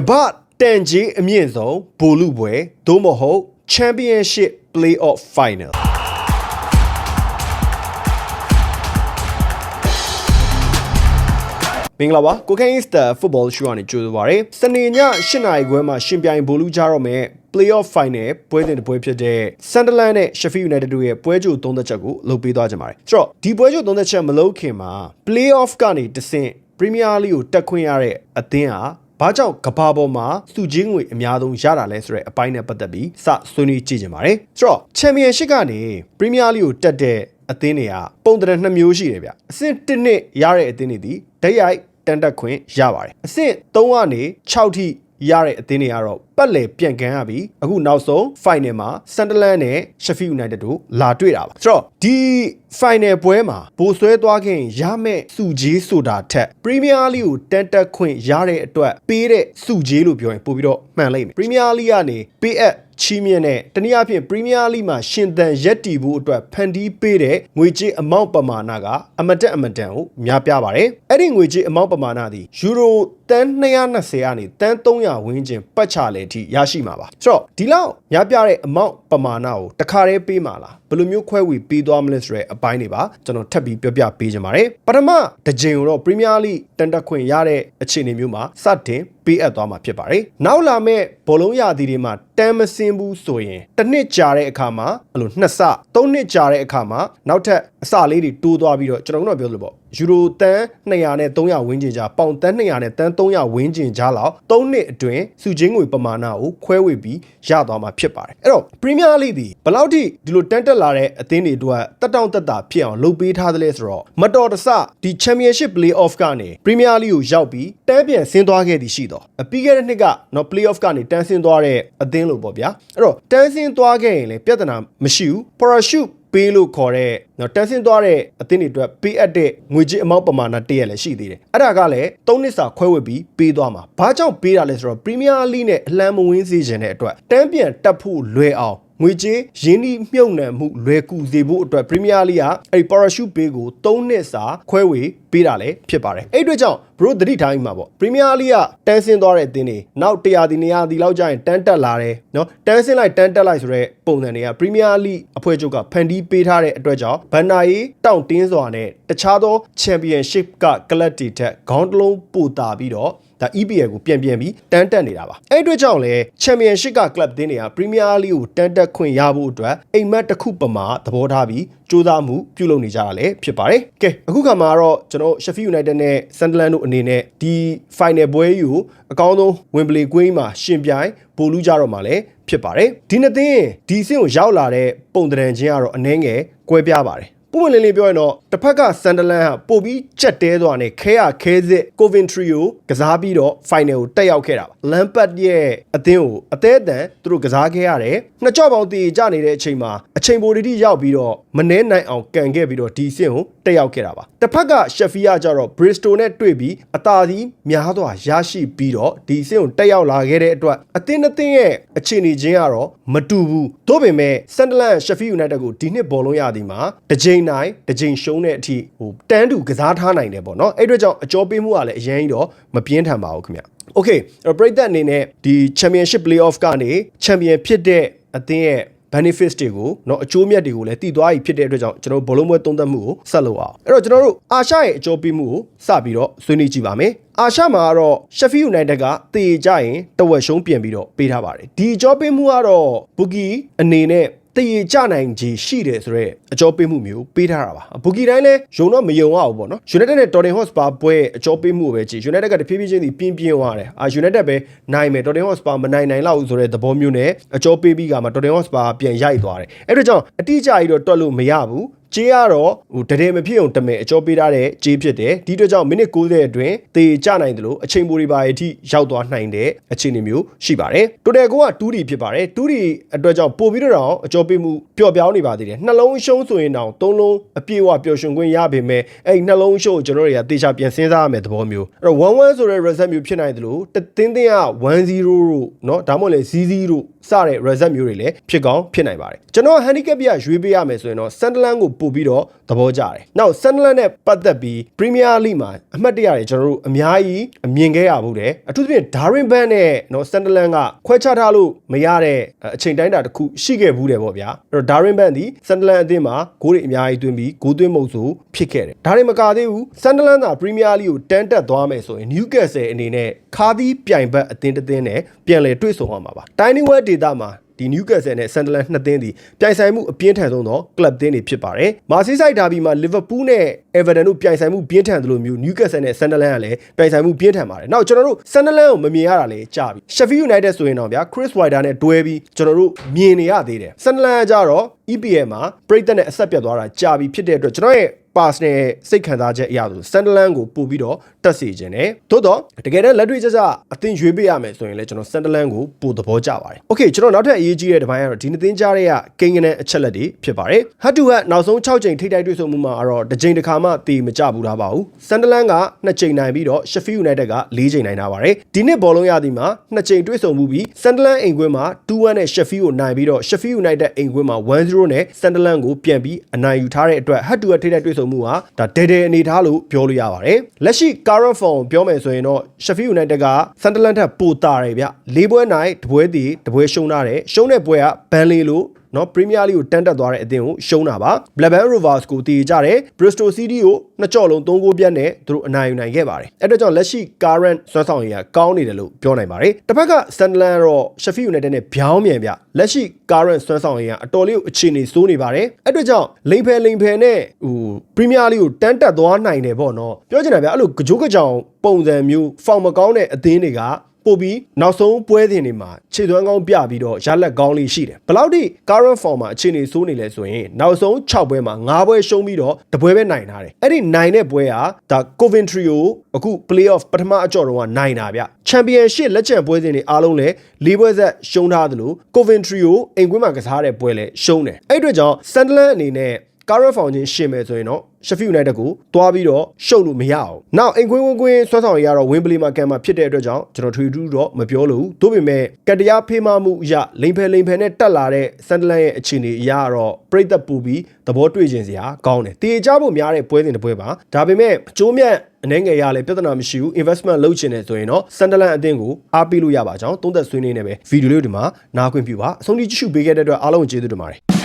ကမ္ဘာတန်ကြီးအမြင့်ဆုံးဘိုလ်လူပွဲသို့မဟုတ် Championship Playoff Final မင်္ဂလာပါကိုခိုင်းစတာ football show ကနေကြိုဆိုပါရစေစနေည8နာရီခွဲမှာရှင်ပြိုင်ဘိုလ်လူကြတော့မယ် playoff final ပွဲစဉ်တစ်ပွဲဖြစ်တဲ့ Sunderland နဲ့ Sheffield United တို့ရဲ့ပွဲကြိုသုံးသက်ချက်ကိုလုပ်ပေးသွားကြပါတယ်ဆိုတော့ဒီပွဲကြိုသုံးသက်ချက်မလုပ်ခင်မှာ playoff ကနေတဆင့် Premier League ကိုတက်ခွင့်ရတဲ့အသင်းဟာ ဘာကြောင့်ကဘာပေါ်မှာစုချင်းငွေအများဆုံးရတာလဲဆိုတဲ့အပိုင်းနဲ့ပတ်သက်ပြီးစဆွေးနွေးကြည့်ကြပါတယ်ဆိုတော့ Championship ကနေ Premier League ကိုတက်တဲ့အသင်းတွေကပုံသဏ္ဍာန်နှစ်မျိုးရှိတယ်ဗျအဆင့်1နှစ်ရတဲ့အသင်းတွေဒီဓာတ်ရိုက်တန်တက်ခွင့်ရပါတယ်အဆင့်3ကနေ6ထိရတဲ့အသင်းတွေကတော့ပတ်လည်ပြန်ကန်ရပြီးအခုနောက်ဆုံး final မှာ Sunderland နဲ့ Sheffield United တို့လာတွေ့တာပါဆိုတော့ဒီ final ပွဲမှာဘိုးဆွဲသွားခင်ရမဲ့စုကြီးဆိုတာထက် Premier League ကိုတန်တက်ခွင့်ရတဲ့အတွက်ပေးတဲ့စုကြီးလို့ပြောရင်ပို့ပြီးတော့မှန်လိမ့်မယ် Premier League ကနေပေးအပ်ချီးမြှင့်တဲ့တနည်းအားဖြင့် Premier League မှာရှင်သန်ရက်တီဖို့အတွက်ဖန်တီးပေးတဲ့ငွေကြေးအမောက်ပမာဏကအမတက်အမတန်ကိုများပြားပါတယ်။အဲ့ဒီငွေကြေးအမောက်ပမာဏသည်ယူရိုတန်း220ကနေတန်း300ဝန်းကျင်ပတ်ချလေအထိရရှိမှာပါ။ဆိုတော့ဒီလောက်များပြားတဲ့အမောက်ပမာဏကိုတခါတည်းပေးမှာလားဘယ်လိုမျိုးခွဲဝေပေးသွားမလဲဆိုတဲ့အပိုင်းတွေပါကျွန်တော်ထပ်ပြီးပြောပြပေးကြပါမယ်။ပထမတစ်ကြိမ်ကိုတော့ Premier League တန်တက်ခွင့်ရတဲ့အခြေအနေမျိုးမှာစတင်ပေးအပ်သွားမှာဖြစ်ပါတယ်။နောက်လာမဲ့ဘောလုံးရာသီတွေမှာ တန်းမစင်းဘူးဆိုရင်တစ်နှစ်ကြာတဲ့အခါမှာအဲ့လိုနှစ်ဆသုံးနှစ်ကြာတဲ့အခါမှာနောက်ထပ်အစလေးတွေတိုးသွားပြီးတော့ကျွန်တော်တို့ပြောလို့ပေါ့ယူရိုတန်း200နဲ့300ဝန်းကျင်ကြားပေါင်တန်း200နဲ့တန်း300ဝန်းကျင်ကြားလောက်3နှစ်အတွင်းစုချင်းငွေပမာဏကိုခွဲဝေပြီးရသွားမှာဖြစ်ပါတယ်အဲ့တော့ Premier League ဒီဘယ်လောက်ထိဒီလိုတန်းတက်လာတဲ့အသင်းတွေအတွက်တက်တောင့်တက်တာဖြစ်အောင်လုပ်ပေးထားသလဲဆိုတော့မတော်တဆဒီ Championship Playoff ကနေ Premier League ကိုရောက်ပြီးတန်းပြန်ဆင်းသွားခဲ့သည်ရှိတော့ပြီးခဲ့တဲ့နှစ်ကနော် Playoff ကနေတန်းဆင်းသွားတဲ့အသင်းလို့ပေါ့ဗျာအဲ့တော့တန်းဆင်းသွားခဲ့ရင်လည်းပြဿနာမရှိဘူး Parachute ပေးလို့ခေါ်တဲ့နော်တန်းဆင်းသွားတဲ့အသင်းတွေအတွက်ပေးအပ်တဲ့ငွေကြေးအမောက်ပမာဏတရက်လည်းရှိသေးတယ်အဲ့ဒါကလည်း၃နှစ်စာခွဲဝေပြီးပေးသွားမှာဘာကြောင့်ပေးတာလဲဆိုတော့ Premier League နဲ့အလံမဝင်းစေခြင်းတဲ့အတွက်တန်းပြန်တက်ဖို့လွယ်အောင် ငွေကြေးရင်းနှီးမြှုပ်နှံမှုလွယ်ကူစေဖို့အတွက် Premier League ကအဲ့ဒီ parachute ပေးကို3နှစ်စာခွဲဝေပေးတာလည်းဖြစ်ပါတယ်အဲ့အတွက်ကြောင့်ဘရိုသတိထားမိမှာပေါ့ Premier League ကတန်းဆင်းသွားတဲ့အသင်းတွေနောက်100ဒီ200ဒီလောက်ကျရင်တန်းတက်လာတယ်နော်တန်းဆင်းလိုက်တန်းတက်လိုက်ဆိုတဲ့ပုံစံတွေက Premier League အဖွဲ့ချုပ်ကဖန်တီးပေးထားတဲ့အတွက်ကြောင့်ဘန်နာရီတောင့်တင်းစွာနဲ့တခြားသော Championship ကကလပ်တွေထက်ခေါင်းတစ်လုံးပိုတာပြီးတော့ ဒါ EPL ကိုပြန်ပြန်ပြီးတန်းတက်နေတာပါအဲ့အတွက်ကြောင့်လဲ Championship က club တင်းတွေက Premier League ကိုတန်းတက်ခွင့်ရဖို့အတွက်အိမ်မက်တစ်ခုပမာသဘောထားပြီးစူးစမ်းမှုပြုလုပ်နေကြတာလည်းဖြစ်ပါတယ်ကဲအခုခါမှာတော့ကျွန်တော် Sheffield United နဲ့ Sunderland တို့အနေနဲ့ဒီ final ပွဲယူအကောင်းဆုံး Wembley ကွင်းမှာရှင်ပြိုင်ပိုလူကြတော့မှာလည်းဖြစ်ပါတယ်ဒီနှစ်သင်းဒီအဆင့်ကိုရောက်လာတဲ့ပုံသဏ္ဍာန်ချင်းကတော့အနှဲငယ်ကွဲပြားပါတယ် ပုံမှန်လေးလေးပြောရင်တော့တစ်ဖက်ကဆန်ဒလန်ဟာပို့ပြီးကြက်တဲသွားနဲ့ခဲရခဲစစ်ကိုဗင်ထရီကိုကစားပြီးတော့ final ကိုတက်ရောက်ခဲ့တာပါလမ်ပတ်ရဲ့အသင်းကိုအသေးအတန်သူတို့ကစားခဲ့ရတယ်နှစ်ကြော့ပေါင်းတည်ကြနေတဲ့အချိန်မှာအချိန်ပိုတီရောက်ပြီးတော့မနှဲနိုင်အောင်ကန်ခဲ့ပြီးတော့ဒီဆင့်ကိုတက်ရောက်ခဲ့တာပါတစ်ဖက်ကရှက်ဖီယာကျတော့ Bristol နဲ့တွေ့ပြီးအသာစီးများစွာရရှိပြီးတော့ဒီဆင့်ကိုတက်ရောက်လာခဲ့တဲ့အတွက်အသင်းအသင်းရဲ့အခြေအနေချင်းကတော့မတူဘူးသို့ပေမဲ့ဆန်ဒလန်ရှက်ဖီယူနိုက်တက်ကိုဒီနှစ်ဘောလုံးရသည်မှာတစ်ချိန်နိုင်တစ်ချိန်ရှုံးတဲ့အထိဟိုတန်းတူကစားထားနိုင်တယ်ပေါ့နော်အဲ့အတွက်ကြောင့်အကျော်ပေးမှုကလည်းအရင်ကြီးတော့မပြင်းထန်ပါဘူးခင်ဗျ။ Okay အဲ့တော့ပရိသတ်အနေနဲ့ဒီ Championship Playoff ကနေ Champion ဖြစ်တဲ့အသင်းရဲ့ benefits တွေကိုเนาะအကျိုးမြတ်တွေကိုလည်းတည်သွားပြီဖြစ်တဲ့အတွက်ကြောင့်ကျွန်တော်ဘောလုံးပွဲသုံးသပ်မှုကိုဆက်လုပ်အောင်အဲ့တော့ကျွန်တော်တို့အာရှရဲ့အကျိုးပေးမှုကိုစပြီးတော့ဆွေးနွေးကြည့်ပါမယ်အာရှမှာကတော့ Sheffield United ကတည်ကြရင်တဝက်ရှုံးပြင်ပြီးတော့ပေးထားပါတယ်ဒီအကျိုးပေးမှုကတော့ Bookie အနေနဲ့ တည်ကြနိုင်ခြေရှိတယ်ဆိုတော့အကျော်ပေးမှုမျိုးပေးထားတာပါဘူကီတိုင်းလဲယုံတော့မယုံအောင်ပေါ့နော် United နဲ့ Tottenham Hotspur ပွဲအကျော်ပေးမှုကိုပဲကြည့် United ကတဖြည်းဖြည်းချင်းစီပြင်းပြင်းသွားတယ်အာ United ပဲနိုင်မယ် Tottenham Hotspur မနိုင်နိုင်လောက်ဆိုတဲ့သဘောမျိုးနဲ့အကျော်ပေးပြီးကမှ Tottenham Hotspur ပြန်ရိုက်သွားတယ်အဲ့ဒါကြောင့်အတိအကျကြီးတော့တွက်လို့မရဘူး ကြေးကတော့ဟိုတရေမဖြစ်အောင်တမဲအကျော်ပေးထားတဲ့ကြေးဖြစ်တယ်ဒီအတွက်ကြောင့်မိနစ်90အတွင်းတေကျနိုင်တယ်လို့အချိန်ပိုတွေပါအထိရောက်သွားနိုင်တဲ့အခြေအနေမျိုးရှိပါတယ်တိုတယ်ကိုက2ဒီဖြစ်ပါတယ်2ဒီအတွက်ကြောင့်ပို့ပြီးတော့အကျော်ပေးမှုပျော့ပြောင်းနေပါသေးတယ်နှလုံးရှုံးဆိုရင်တောင်သုံးလုံးအပြည့်အဝပျော်ရွှင်ခွင့်ရပေမဲ့အဲ့နှလုံးရှုံးကိုကျွန်တော်တွေကတေချာပြန်စဉ်းစားရမယ်သဘောမျိုးအဲ့တော့1-1ဆိုတဲ့ result မျိုးဖြစ်နိုင်တယ်လို့တင်းတင်းက1-0လို့เนาะဒါမှမဟုတ်လေ0-0လို့ စတဲ့ result မျိုးတွေလည်းဖြစ်ကောင်းဖြစ်နိုင်ပါတယ်ကျွန်တော် handicap ပြရွေးပေးရမယ်ဆိုရင်တော့ Sunderland ကိုပို့ပြီးတော့သဘောကျတယ်။နောက် Sunderland နဲ့ပတ်သက်ပြီး Premier League မှာအမှတ်တရတွေကျွန်တော်တို့အများကြီးအမြင်ခဲ့ရဘူးတယ်။အထူးသဖြင့် Darren Ban နဲ့နော် Sunderland ကခွဲခြားထားလို့မရတဲ့အချိန်တိုင်းတာတစ်ခုရှိခဲ့ဘူးတယ်ပေါ့ဗျာ။အဲ့တော့ Darren Ban ဒီ Sunderland အသင်းမှာဂိုးတွေအများကြီးသွင်းပြီးဂိုးသွင်းမုံဆိုဖြစ်ခဲ့တယ်။ဒါတွေမကသေးဘူး Sunderland က Premier League ကိုတန်းတက်သွားမယ်ဆိုရင် Newcastle အနေနဲ့ခါသီးပြိုင်ဘက်အသင်းတစ်သင်းနဲ့ပြန်လည်တွေ့ဆုံရမှာပါ။ Tiny World Data မှာဒီ Newcastle နဲ့ Sunderland နှစ်သင်းဒီပြိုင်ဆိုင်မှုအပြင်းထန်ဆုံးသော club သင်းတွေဖြစ်ပါတယ်။မာဆီးဆိုင်ဒါဘီမှာ Liverpool နဲ့ Everton တို့ပြိုင်ဆိုင်မှုပြင်းထန်တယ်လို့မျိုး Newcastle နဲ့ Sunderland ကလည်းပြိုင်ဆိုင်မှုပြင်းထန်ပါတယ်။နောက်ကျွန်တော်တို့ Sunderland ကိုမမြင်ရတာလည်းကြာပြီ။ Sheffield United ဆိုရင်တော့ဗျာ Chris Wilder နဲ့တွဲပြီးကျွန်တော်တို့မြင်နေရသေးတယ်။ Sunderland ကကြတော့ EPL မှာပရိသတ်နဲ့အဆက်ပြတ်သွားတာကြာပြီဖြစ်တဲ့အတွက်ကျွန်တော်ရဲ့ pass နဲ့စိတ်ခံစားချက်အရာဆို Sunderland ကိုပို့ပြီးတော့တက်စီခြင်းတယ်။သို့တော့တကယ်တမ်းလက်တွေ့ကျကျအသင်းရွေးပေးရမယ်ဆိုရင်လည်းကျွန်တော် Sunderland ကိုပို့သဘောကျပါတယ်။ Okay ကျွန်တော်နောက်ထပ်အရေးကြီးတဲ့တစ်ပိုင်းကတော့ဒီနှစ်သင်းကြားတဲ့ကကိန်းဂဏန်းအချက်လက်တွေဖြစ်ပါတယ်။ Head to head နောက်ဆုံး6ချိန်ထိတိုက်တွေ့ဆုံမှုမှာတော့တစ်ချိန်တစ်ခါမှတည်မကြဘူးထားပါဘူး။ Sunderland က2ချိန်နိုင်ပြီးတော့ Sheffield United က4ချိန်နိုင်ထားပါတယ်။ဒီနှစ်ဘောလုံးရသည်မှာ2ချိန်တွေ့ဆုံမှုပြီး Sunderland အိမ်ကွင်းမှာ2-1နဲ့ Sheffield ကိုနိုင်ပြီးတော့ Sheffield United အိမ်ကွင်းမှာ1-0နဲ့ Sunderland ကိုပြန်ပြီးအနိုင်ယူထားတဲ့အတွက် Head to head ထိတိုက်တွေ့ဆုံမှုဟာဒါဒဲဒဲအနေထားလို့ပြောလို့ရပါတယ်။လက်ရှိ current form ပြောမယ်ဆိုရင်တော့ Sheffield United က Sunderland ထက်ပိုတာတယ်ဗျ။၄ပွဲနိုင်တပွဲတည်တပွဲရှုံးထားတယ်။ရှုံးတဲ့ပွဲက Burnley လို့ နော်ပရီးမီးယားလိကိုတန်းတက်သွားတဲ့အသင်းကိုရှုံးတာပါ Blackburn Rovers ကိုတည်ကြတယ် Bristol City ကိုနှစ်ကြော့လုံး၃ဂိုးပြတ်နဲ့သူတို့အနိုင်ယူနိုင်ခဲ့ပါတယ်အဲ့ဒါကြောင့်လက်ရှိ current စွမ်းဆောင်ရည်ကကောင်းနေတယ်လို့ပြောနိုင်ပါတယ်တစ်ဖက်က Sunderland တော့ Sheffield United နဲ့ဗျောင်းမြန်ဗျလက်ရှိ current စွမ်းဆောင်ရည်ကအတော်လေးကိုအခြေအနေစိုးနေပါတယ်အဲ့ဒါကြောင့်လိန်ဖယ်လိန်ဖယ်နဲ့ဟို Premier League ကိုတန်းတက်သွားနိုင်တယ်ပေါ့နော်ပြောချင်တာဗျအဲ့လိုကြိုးကြောင်ပုံစံမျိုးဖောင်မကောင်းတဲ့အသင်းတွေက ပို့ပြီးနောက်ဆုံးပွဲစဉ်တွေမှာခြေသွမ်းကောင်းပြပြီးတော့ရလက်ကောင်းလေးရှိတယ်ဘယ်လောက်ထိ current form မှာအခြေအနေစိုးနေလဲဆိုရင်နောက်ဆုံး6ပွဲမှာ9ပွဲရှုံးပြီးတော့တပွဲပဲနိုင်ထားတယ်အဲ့ဒီနိုင်တဲ့ပွဲဟာဒါ Coventry ကိုအခု playoff ပထမအကြော့တော့ကနိုင်တာဗျ championship လက်ကျန်ပွဲစဉ်တွေအားလုံးလည်း၄ပွဲဆက်ရှုံးထားသလို Coventry ကိုအိမ်ကွင်းမှာကစားတဲ့ပွဲလည်းရှုံးတယ်အဲ့အတွက်ကြောင့် Sunderland အနေနဲ့ current form ချင်းရှင်းမယ်ဆိုရင်တော့ Sheffield United ကိုတွားပြီးတော့ရှုပ်လို့မရအောင်။နောက်အိမ်ခွင်းဝင်းခွင်းဆွမ်းဆောင်ရရတော့ Wembley မှာကံမှာဖြစ်တဲ့အတွက်ကြောင့်ကျွန်တော်ထွေထူးတော့မပြောလို့။သို့ပေမဲ့ကတရားဖေးမမှုအရလိန်ဖယ်လိန်ဖယ်နဲ့တက်လာတဲ့ Sunderland ရဲ့အခြေအနေအရတော့ပြိသက်ပူပြီးသဘောတွေ့ခြင်းစရာကောင်းတယ်။တည်ကြဖို့များတဲ့ပွဲစဉ်တစ်ပွဲပါ။ဒါပေမဲ့အကျိုးမြတ်အနေငယ်ရလဲပြဿနာမရှိဘူး investment လုပ်ချင်တယ်ဆိုရင်တော့ Sunderland အသင်းကိုအားပေးလို့ရပါကြောင်းသုံးသက်ဆွေးနွေးနေပဲဗီဒီယိုလေးဒီမှာနားခွင့်ပြုပါအဆုံးထိကြည့်ရှုပေးခဲ့တဲ့အတွက်အားလုံးကိုကျေးဇူးတင်ပါတယ်